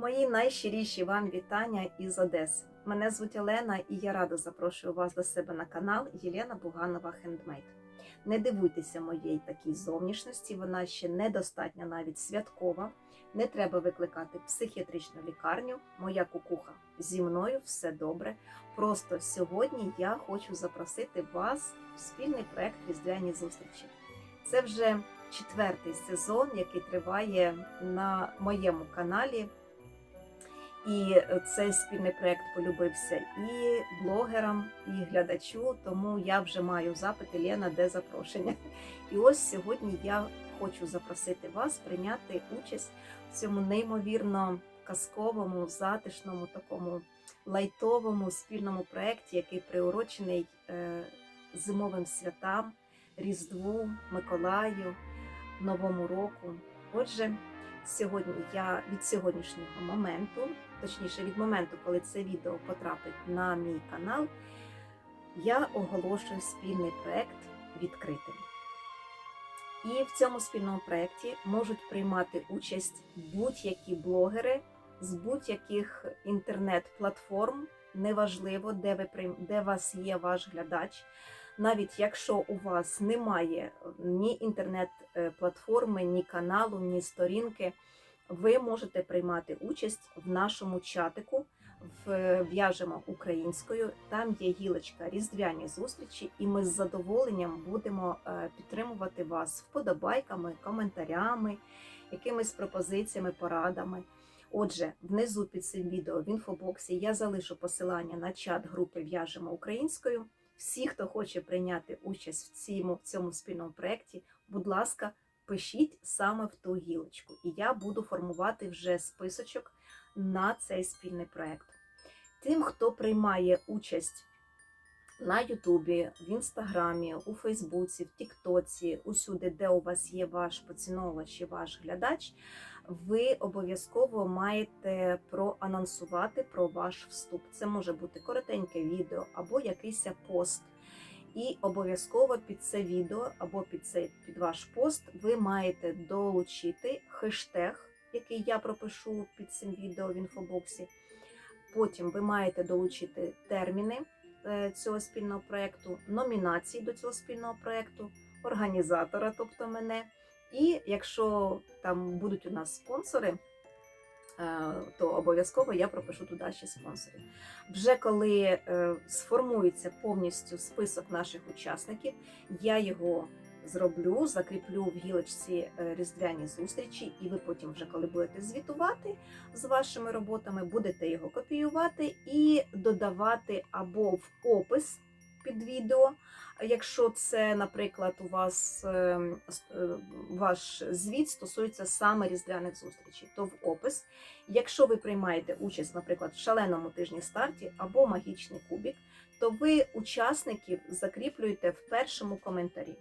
Мої найщиріші вам вітання із Одеси. Мене звуть Олена і я рада запрошую вас до себе на канал Єлена Буганова Хендмейд. Не дивуйтеся моєї такій зовнішності, вона ще недостатньо навіть святкова. Не треба викликати психіатричну лікарню. Моя кукуха зі мною все добре. Просто сьогодні я хочу запросити вас в спільний проект Різдвяні зустрічі. Це вже четвертий сезон, який триває на моєму каналі. І цей спільний проект полюбився і блогерам, і глядачу. Тому я вже маю запити Лена, де запрошення. І ось сьогодні я хочу запросити вас прийняти участь в цьому неймовірно казковому, затишному, такому лайтовому спільному проєкті, який приурочений е, зимовим святам, Різдву, Миколаю, Новому року. Отже, сьогодні я від сьогоднішнього моменту, точніше від моменту, коли це відео потрапить на мій канал, я оголошую спільний проект відкритим. І в цьому спільному проєкті можуть приймати участь будь-які блогери з будь-яких інтернет-платформ, неважливо, де ви де вас є ваш глядач. Навіть якщо у вас немає ні інтернет-платформи, ні каналу, ні сторінки, ви можете приймати участь в нашому чатику. В'яжемо українською. Там є гілочка різдвяні зустрічі, і ми з задоволенням будемо е, підтримувати вас вподобайками, коментарями, якимись пропозиціями, порадами. Отже, внизу під цим відео в інфобоксі я залишу посилання на чат групи В'яжемо українською. Всі, хто хоче прийняти участь в цьому, в цьому спільному проєкті, будь ласка, пишіть саме в ту гілочку, і я буду формувати вже списочок на цей спільний проєкт. Тим, хто приймає участь на Ютубі, в Інстаграмі, у Фейсбуці, в Тіктоці, усюди, де у вас є ваш поціновувач і ваш глядач, ви обов'язково маєте проанонсувати про ваш вступ. Це може бути коротеньке відео або якийсь пост. І обов'язково під це відео або під цей під ваш пост ви маєте долучити хештег, який я пропишу під цим відео в інфобоксі. Потім ви маєте долучити терміни е, цього спільного проєкту, номінації до цього спільного проєкту, організатора, тобто мене. І якщо там будуть у нас спонсори, то обов'язково я пропишу туди ще спонсорів. Вже коли е, сформується повністю список наших учасників, я його зроблю, закріплю в гілочці е, різдвяні зустрічі, і ви потім, вже коли будете звітувати з вашими роботами, будете його копіювати і додавати або в опис під відео. Якщо це, наприклад, у вас е, с- е, ваш звіт стосується саме різдвяних зустрічей, то в опис. Якщо ви приймаєте участь, наприклад, в шаленому тижні старті або магічний кубік, то ви учасників закріплюєте в першому коментарі.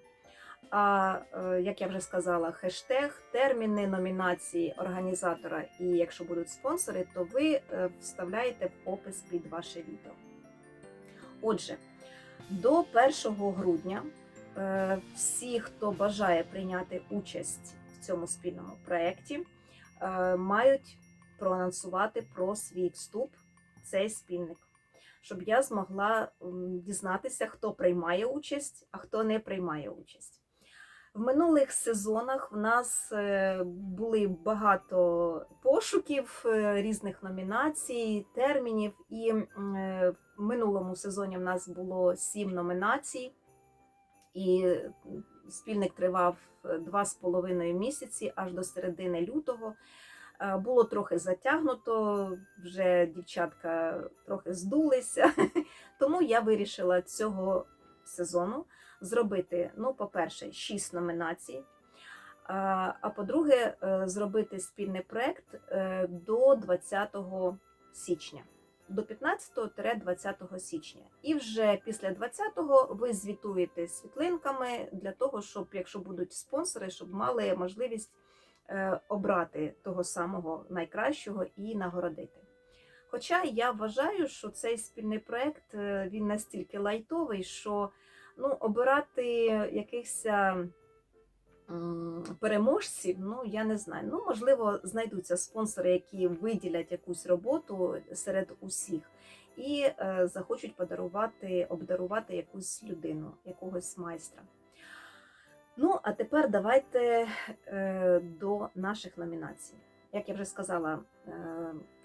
А е, як я вже сказала, хештег, терміни номінації організатора, і якщо будуть спонсори, то ви е, вставляєте в опис під ваше відео. Отже, до 1 грудня е, всі, хто бажає прийняти участь в цьому спільному проєкті, е, мають проанонсувати про свій вступ цей спільник, щоб я змогла дізнатися, хто приймає участь, а хто не приймає участь. В минулих сезонах в нас е, були багато пошуків е, різних номінацій, термінів, і е, в минулому сезоні в нас було сім номінацій, і спільник тривав два з половиною місяці аж до середини лютого. Було трохи затягнуто, вже дівчатка трохи здулися, тому я вирішила цього сезону зробити, ну, по-перше, 6 номінацій. А по-друге, е, зробити спільний проект е, до 20 січня, до 15-20 січня. І вже після 20-го ви звітуєте світлинками для того, щоб, якщо будуть спонсори, щоб мали можливість е, обрати того самого найкращого і нагородити. Хоча я вважаю, що цей спільний проект він настільки лайтовий, що ну, обирати якихось м, переможці, ну я не знаю. Ну, можливо, знайдуться спонсори, які виділять якусь роботу серед усіх. І е, захочуть подарувати, обдарувати якусь людину, якогось майстра. Ну, а тепер давайте е, до наших номінацій. Як я вже сказала, е,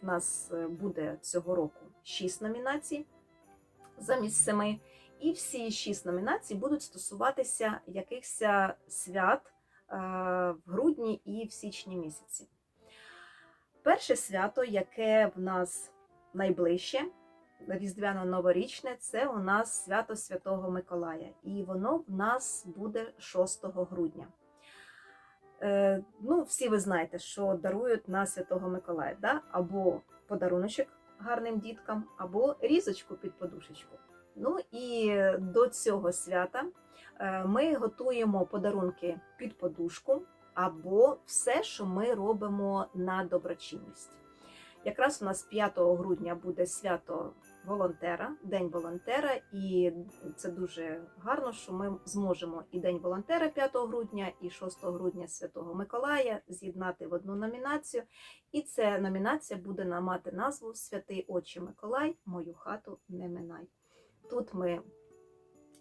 в нас е, буде цього року 6 номінацій замість 7. І всі 6 номінацій будуть стосуватися якихось свят е, в грудні і в січні місяці. Перше свято, яке в нас найближче, різдвяно-новорічне, це у нас свято Святого Миколая. І воно в нас буде 6 грудня. Е, ну, всі ви знаєте, що дарують на Святого Миколая, да? або подаруночок гарним діткам, або різочку під подушечку. Ну і до цього свята е, ми готуємо подарунки під подушку або все, що ми робимо на доброчинність. Якраз у нас 5 грудня буде свято волонтера, День волонтера, і це дуже гарно, що ми зможемо і День волонтера 5 грудня, і 6 грудня Святого Миколая з'єднати в одну номінацію. І ця номінація буде мати назву Святий Отче Миколай, мою хату не минай. Тут ми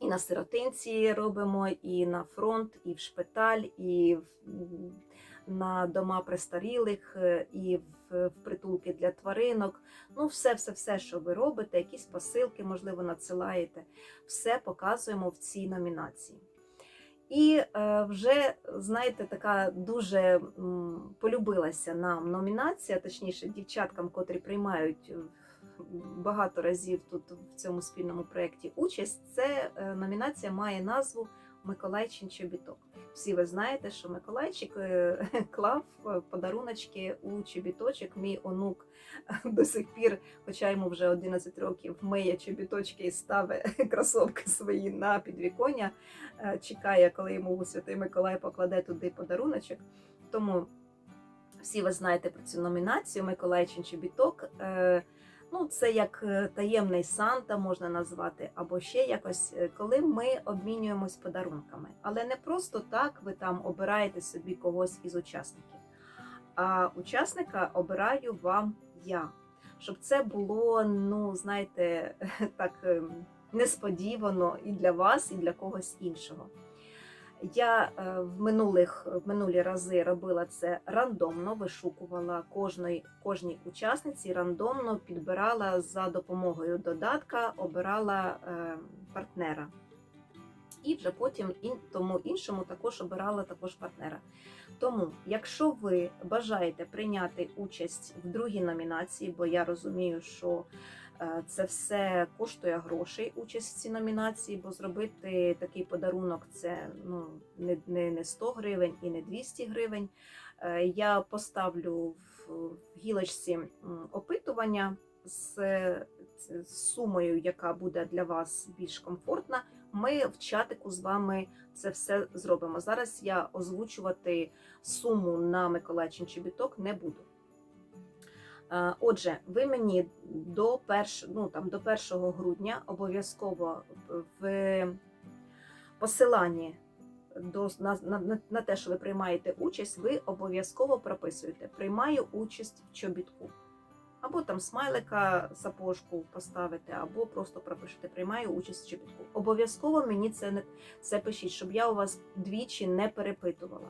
і на сиротинці робимо, і на фронт, і в шпиталь, і на дома престарілих, е, і в, притулки для тваринок. Ну, все, все, все, що ви робите, якісь посилки, можливо, надсилаєте, все показуємо в цій номінації. І е, вже, знаєте, така дуже полюбилася нам номінація, точніше, дівчаткам, котрі приймають багато разів тут в цьому спільному проєкті участь. Це е, номінація має назву Миколайчин чобіток. Всі ви знаєте, що Миколайчик е, клав е, подаруночки у чобіточок. Мій онук до сих пір, хоча йому вже 11 років, миє чобіточки і ставить кросовки свої на підвіконня. Чекає, коли йому Святий Миколай покладе туди подаруночок. Тому всі ви знаєте про цю номінацію Миколайчин чобіток. Ну, це як е, таємний Санта можна назвати, або ще якось, е, коли ми обмінюємось подарунками. Але не просто так ви там обираєте собі когось із учасників. А учасника обираю вам я, щоб це було, ну, знаєте, так ем, несподівано і для вас, і для когось іншого. Я е, в минулих в минулі рази робила це рандомно, вишукувала кожної, кожній учасниці, рандомно підбирала за допомогою додатка, обирала е, партнера. І вже потім тому іншому також обирала також партнера. Тому, якщо ви бажаєте прийняти участь в другій номінації, бо я розумію, що Це все коштує грошей участь в цій номінації, бо зробити такий подарунок це ну, не, не, не 100 гривень і не 200 гривень. Е, Я поставлю в в гілочці опитування з, з сумою, яка буде для вас більш комфортна. Ми в чатику з вами це все зробимо. Зараз я озвучувати суму на Миколаївчин чобіток не буду. Е, Отже, ви мені до перш, ну, там, до 1 грудня обов'язково в посиланні до, на, на, на те, що ви приймаєте участь, ви обов'язково прописуєте Приймаю участь в чобітку. Або там смайлика сапожку поставите, або просто пропишете Приймаю участь в чобітку. Обов'язково мені це не це пишіть, щоб я у вас двічі не перепитувала.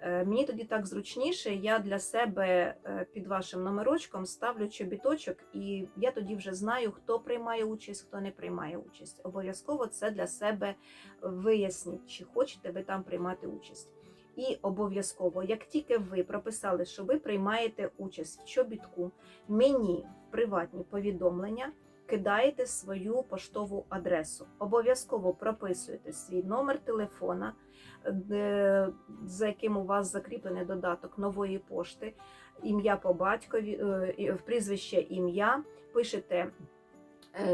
Е, Мені тоді так зручніше, я для себе е, під вашим номерочком ставлю чобіточок, і я тоді вже знаю, хто приймає участь, хто не приймає участь. Обов'язково це для себе виясніть, чи хочете ви там приймати участь. І обов'язково, як тільки ви прописали, що ви приймаєте участь в чобітку, мені в приватні повідомлення кидаєте свою поштову адресу. Обов'язково прописуєте свій номер телефона, за яким у вас закріплений додаток нової пошти, ім'я по батькові, е, прізвище ім'я, пишете е,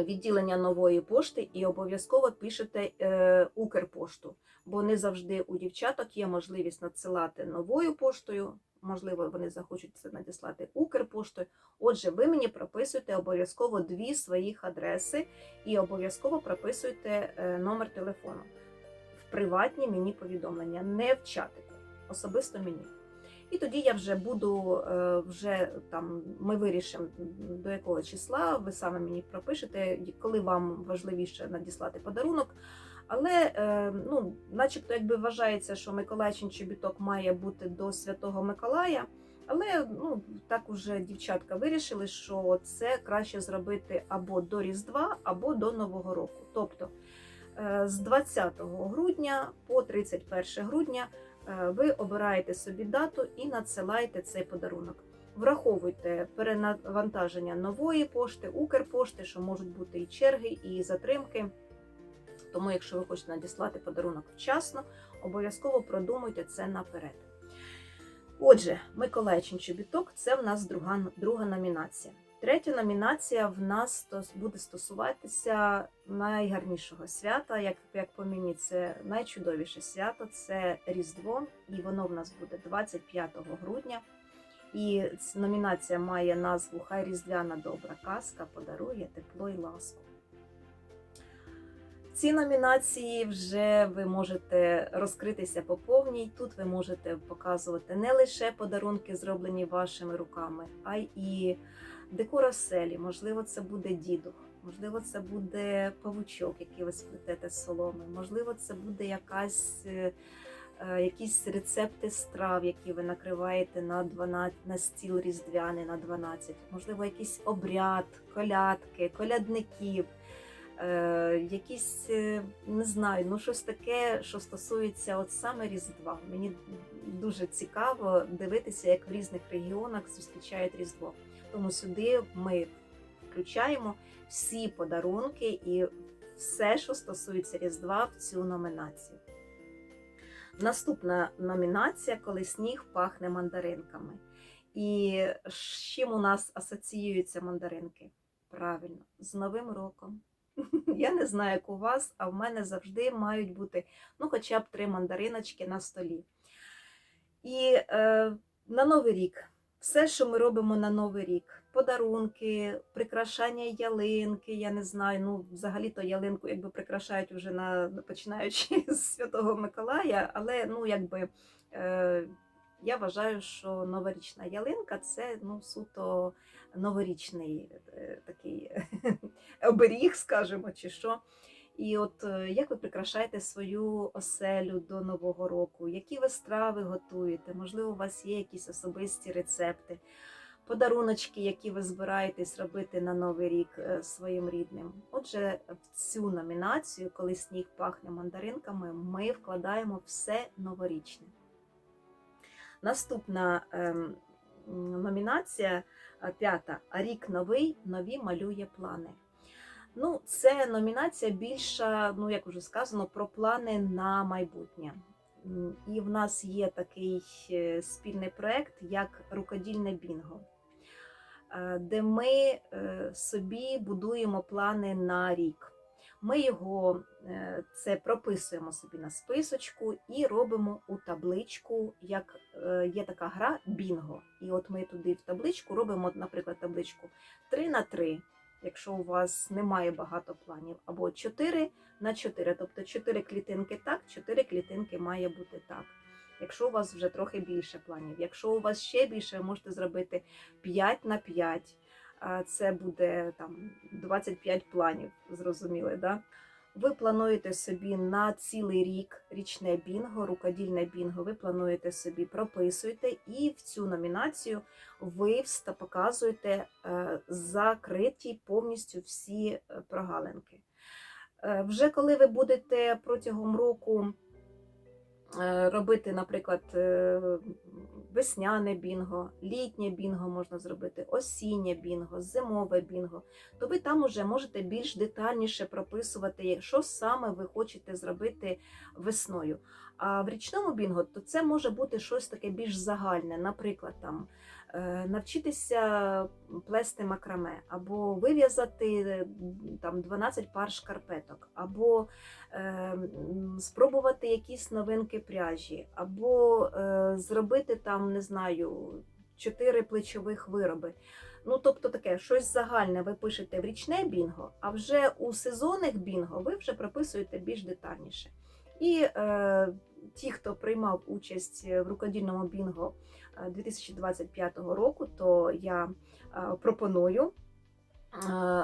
відділення нової пошти і обов'язково пишете е, Укрпошту, бо не завжди у дівчаток є можливість надсилати новою поштою. Можливо, вони захочуть це надіслати Укрпоштою. Отже, ви мені прописуєте обов'язково дві своїх адреси і обов'язково прописуєте е, номер телефону в приватні мені повідомлення, не в чатику. особисто мені. І тоді я вже буду, е, вже там ми вирішимо до якого числа, ви саме мені пропишете, коли вам важливіше надіслати подарунок. Але е, ну, начебто, якби вважається, що Миколайчин чобіток має бути до Святого Миколая. Але ну так уже дівчатка вирішили, що це краще зробити або до Різдва, або до Нового року. Тобто е, з 20 грудня по 31 грудня ви обираєте собі дату і надсилаєте цей подарунок. Враховуйте перенавантаження нової пошти, Укрпошти, що можуть бути і черги, і затримки. Тому, якщо ви хочете надіслати подарунок вчасно, обов'язково продумуйте це наперед. Отже, Миколайчин чобіток це в нас друга, друга номінація. Третя номінація в нас буде стосуватися найгарнішого свята. Як, як по мені, це найчудовіше свято це Різдво, і воно в нас буде 25 грудня. І номінація має назву Хай Різдвяна добра казка подарує тепло і ласку. В цій номінації вже ви можете розкритися по повній. Тут ви можете показувати не лише подарунки, зроблені вашими руками, а й і декор оселі. Можливо, це буде дідух, можливо, це буде павучок, який ви сплетете з соломи, можливо, це буде якась. е, е, Якісь рецепти страв, які ви накриваєте на 12, на стіл різдвяний на 12, можливо, якийсь обряд, колядки, колядників, е, якісь, не знаю, ну щось таке, що стосується от саме Різдва. Мені дуже цікаво дивитися, як в різних регіонах зустрічають Різдво. Тому сюди ми включаємо всі подарунки і все, що стосується Різдва, в цю номінацію. Наступна номінація, коли сніг пахне мандаринками. І з чим у нас асоціюються мандаринки? Правильно, з Новим роком. Я не знаю, як у вас, а в мене завжди мають бути ну, хоча б три мандариночки на столі. І е, на Новий рік, все, що ми робимо на Новий рік: подарунки, прикрашання ялинки, я не знаю, ну взагалі-то ялинку якби прикрашають вже на починаючи з Святого Миколая, але ну якби. Е, я вважаю, що новорічна ялинка це ну суто новорічний е, такий оберіг, скажімо, чи що. І от е, як ви прикрашаєте свою оселю до Нового року, які ви страви готуєте? Можливо, у вас є якісь особисті рецепти, подаруночки, які ви збираєтесь робити на Новий рік е, своїм рідним. Отже, в цю номінацію, коли сніг пахне мандаринками, ми вкладаємо все новорічне. Наступна ем, номінація е, п'ята Рік новий, нові малює плани. Ну, це номінація більша, ну як вже сказано, про плани на майбутнє. І в нас є такий е, спільний проект, як рукодільне бінго, е, де ми е, собі будуємо плани на рік. Ми його це прописуємо собі на списочку і робимо у табличку, як є така гра бінго. І от ми туди в табличку робимо, наприклад, табличку 3 на 3, якщо у вас немає багато планів, або 4 на 4, тобто 4 клітинки так, 4 клітинки має бути так. Якщо у вас вже трохи більше планів, якщо у вас ще більше, ви можете зробити 5 на 5. Це буде там 25 планів, зрозуміли, да? Ви плануєте собі на цілий рік річне бінго, рукодільне бінго. Ви плануєте собі, прописуєте, і в цю номінацію ви показуєте е, закриті повністю всі е, прогалинки. Е, Вже коли ви будете протягом року робити, наприклад, е, весняне бінго, літнє бінго можна зробити, осіннє бінго, зимове бінго, то ви там уже можете більш детальніше прописувати, що саме ви хочете зробити весною. А в річному бінго то це може бути щось таке більш загальне, наприклад, там е, навчитися плести макраме, або вив'язати е, там 12 пар шкарпеток, або е, спробувати якісь новинки пряжі, або е, зробити там, не знаю, 4 плечових вироби. Ну, тобто таке щось загальне ви пишете в річне бінго, а вже у сезонних бінго ви вже прописуєте більш детальніше. І е, ті, хто приймав участь в рукодільному бінго е, 2025 року, то я е, пропоную е,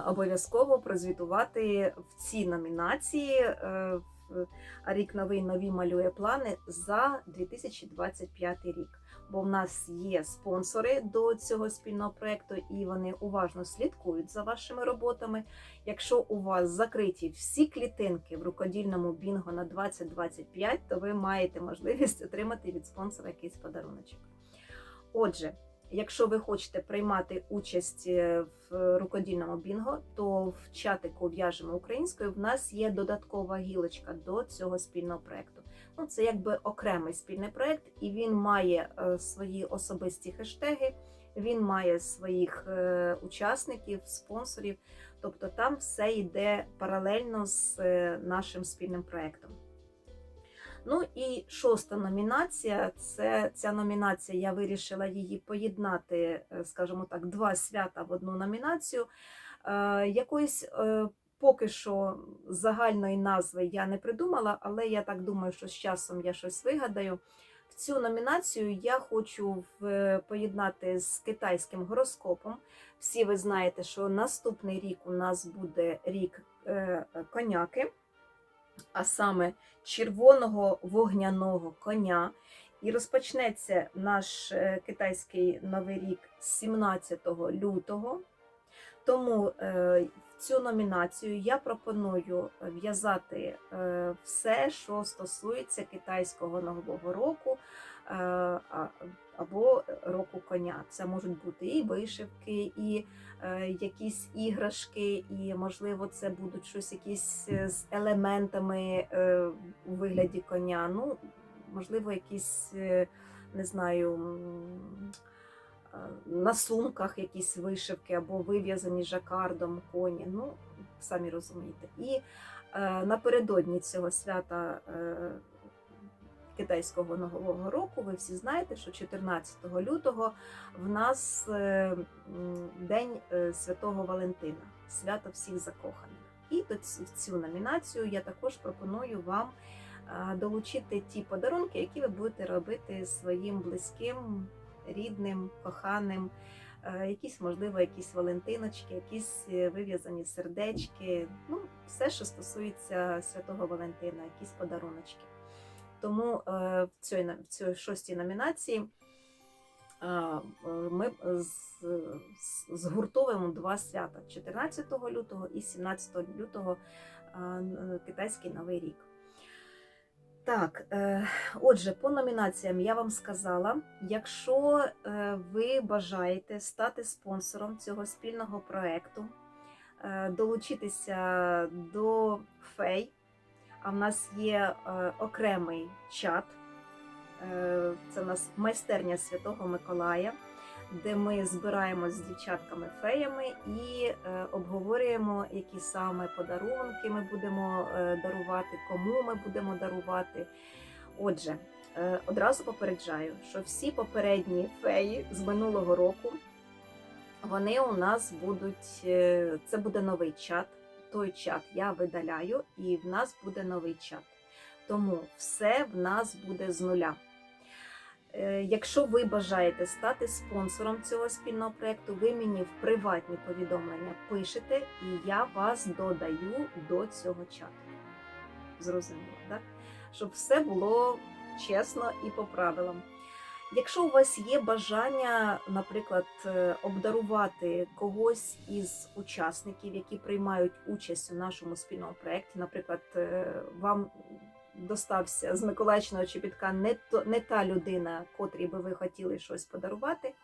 обов'язково прозвітувати в цій номінації. е, рік новий нові малює плани за 2025 рік. Бо в нас є спонсори до цього спільного проекту, і вони уважно слідкують за вашими роботами. Якщо у вас закриті всі клітинки в рукодільному бінго на 2025, то ви маєте можливість отримати від спонсора якийсь подаруночок. Отже, якщо ви хочете приймати участь е, в рукодільному бінго, то в чатику в'яжемо українською в нас є додаткова гілочка до цього спільного проекту. Ну, це якби окремий спільний проект, і він має е, свої особисті хештеги, він має своїх е, учасників, спонсорів. Тобто там все йде паралельно з е, нашим спільним проектом. Ну і шоста номінація. Це ця номінація. Я вирішила її поєднати, скажімо так, два свята в одну номінацію. Якоїсь поки що загальної назви я не придумала, але я так думаю, що з часом я щось вигадаю. В цю номінацію я хочу поєднати з китайським гороскопом. Всі ви знаєте, що наступний рік у нас буде рік е, коняки, а саме червоного вогняного коня. І розпочнеться наш е, китайський новий рік з 17 лютого. Тому е, цю номінацію я пропоную в'язати е, все, що стосується китайського нового року е, або року коня. Це можуть бути і вишивки, і е, якісь іграшки, і, можливо, це будуть щось якісь е, з елементами е, у вигляді коня. Ну, можливо, якісь, е, не знаю. На сумках якісь вишивки або вив'язані жакардом коні. Ну, самі розумієте. І е, напередодні цього свята е, китайського нового року, ви всі знаєте, що 14 лютого в нас е, День Святого Валентина, свято всіх закоханих. І в цю номінацію я також пропоную вам долучити ті подарунки, які ви будете робити своїм близьким, рідним, коханим. е, Якісь, можливо, якісь валентиночки, якісь е, вив'язані сердечки, ну, все, що стосується Святого Валентина, якісь подаруночки. Тому е, в цій, в цій шостій номінації ми згуртовуємо два свята 14 лютого і 17 лютого китайський новий рік. Так, е, отже, по номінаціям я вам сказала, якщо е, ви бажаєте стати спонсором цього спільного проекту, е, долучитися до фей, а в нас є окремий чат. Це у нас майстерня Святого Миколая, де ми збираємось з дівчатками-феями і е, обговорюємо, які саме подарунки ми будемо е, дарувати, кому ми будемо дарувати. Отже, е, одразу попереджаю, що всі попередні феї з минулого року вони у нас будуть. Це буде новий чат. Той чат я видаляю, і в нас буде новий чат. Тому все в нас буде з нуля. Е, Якщо ви бажаєте стати спонсором цього спільного проєкту, ви мені в приватні повідомлення пишете, і я вас додаю до цього чату. Зрозуміло, так? Щоб все було чесно і по правилам. Якщо у вас є бажання, наприклад, е, обдарувати когось із учасників, які приймають участь у нашому спільному проєкті, наприклад, е, вам достався з Миколаївчного чобітка не, то, не та людина, котрій би ви хотіли щось подарувати,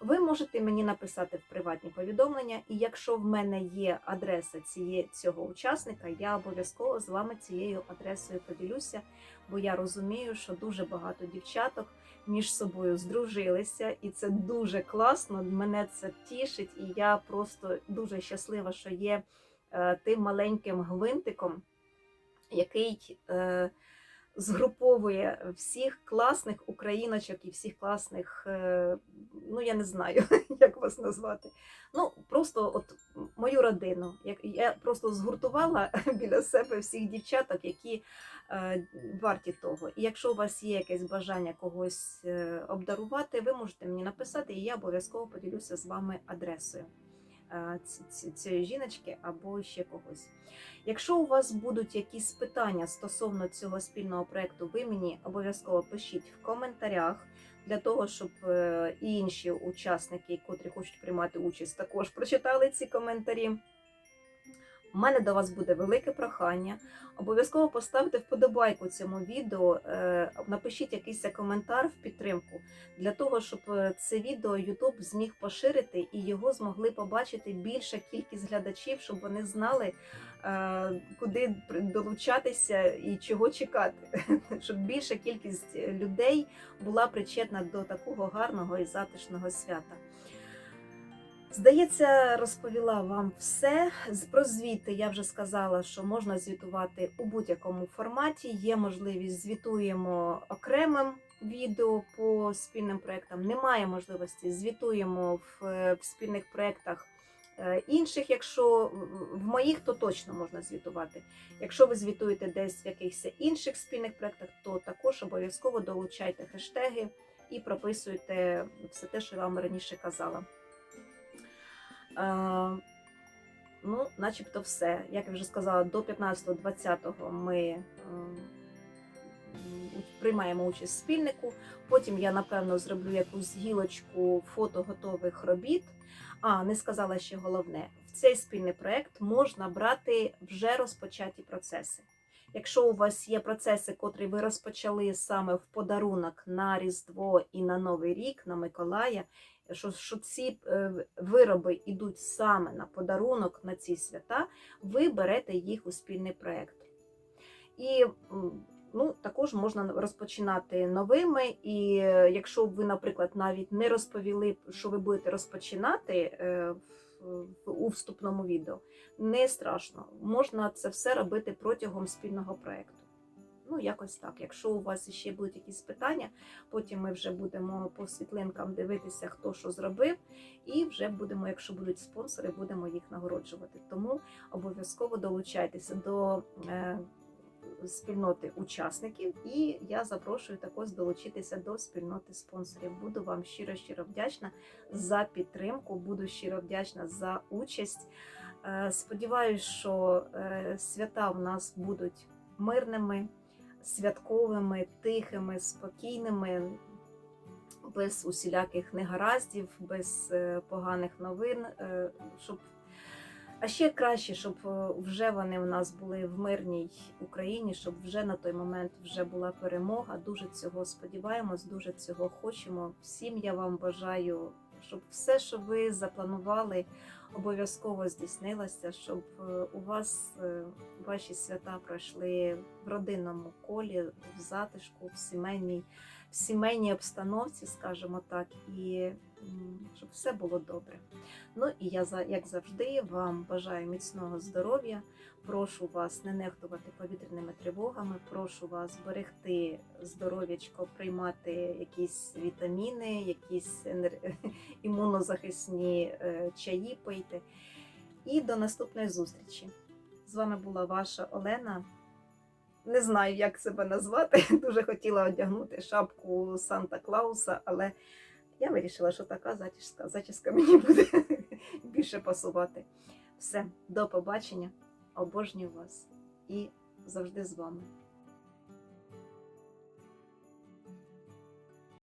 ви можете мені написати в приватні повідомлення, і якщо в мене є адреса ціє, цього учасника, я обов'язково з вами цією адресою поділюся, бо я розумію, що дуже багато дівчаток між собою здружилися, і це дуже класно. Мене це тішить, і я просто дуже щаслива, що є е, тим маленьким гвинтиком, який е, згруповує всіх класних україночок і всіх класних е, ну я не знаю, як вас назвати. Ну, просто от мою родину. Я просто згуртувала біля себе всіх дівчаток, які е, варті того. І якщо у вас є якесь бажання когось е, обдарувати, ви можете мені написати, і я обов'язково поділюся з вами адресою цієї жіночки або ще когось. Якщо у вас будуть якісь питання стосовно цього спільного проєкту, ви мені обов'язково пишіть в коментарях для того, щоб е, і інші учасники, котрі хочуть приймати участь, також прочитали ці коментарі. У мене до вас буде велике прохання. Обов'язково поставте вподобайку цьому відео, е, напишіть якийсь коментар в підтримку для того, щоб е, це відео YouTube зміг поширити і його змогли побачити більша кількість глядачів, щоб вони знали, е, куди долучатися і чого чекати, щоб більша кількість людей була причетна до такого гарного і затишного свята. Здається, розповіла вам все. Про звіти я вже сказала, що можна звітувати у будь-якому форматі. Є можливість звітуємо окремим відео по спільним проектам. Немає можливості звітуємо в, спільних проектах е, інших. Якщо в моїх, то точно можна звітувати. Якщо ви звітуєте десь в якихось інших спільних проектах, то також обов'язково долучайте хештеги і прописуйте все те, що я вам раніше казала. Е, ну, начебто все. Як я вже сказала, до 15-20 ми е, приймаємо участь в спільнику. Потім я, напевно, зроблю якусь гілочку фото готових робіт. А, не сказала ще головне: в цей спільний проект можна брати вже розпочаті процеси. Якщо у вас є процеси, котрі ви розпочали саме в подарунок на Різдво і на Новий рік, на Миколая, що, що ці е, вироби йдуть саме на подарунок на ці свята, ви берете їх у спільний проєкт. І ну, також можна розпочинати новими. І е, якщо ви, наприклад, навіть не розповіли, що ви будете розпочинати е, у вступному відео, не страшно. Можна це все робити протягом спільного проєкту. Ну, якось так. Якщо у вас ще будуть якісь питання, потім ми вже будемо по світлинкам дивитися, хто що зробив, і вже будемо, якщо будуть спонсори, будемо їх нагороджувати. Тому обов'язково долучайтеся до е, спільноти учасників, і я запрошую також долучитися до спільноти спонсорів. Буду вам щиро щиро вдячна за підтримку, буду щиро вдячна за участь. Е, Сподіваюсь, що е, свята в нас будуть мирними, святковими, тихими, спокійними, без усіляких негараздів, без е, поганих новин, щоб а ще краще, щоб е, вже вони в нас були в мирній Україні, щоб вже на той момент вже була перемога. Дуже цього сподіваємось, дуже цього хочемо. Всім я вам бажаю, щоб все, що ви запланували, обов'язково здійснилося, щоб е, у вас е, ваші свята пройшли в родинному колі, в затишку, в сімейній, сімейній обстановці, скажімо так, і щоб все було добре. Ну і я як завжди вам бажаю міцного здоров'я. Прошу вас не нехтувати повітряними тривогами. Прошу вас берегти здоров'ячко, приймати якісь вітаміни, якісь імунозахисні е, чаї пийте. І до наступної зустрічі. З вами була ваша Олена. Не знаю, як себе назвати. Дуже хотіла одягнути шапку Санта Клауса, але я вирішила, що така зачіска, зачіска мені буде більше пасувати. Все, до побачення. Обожнюю вас і завжди з вами.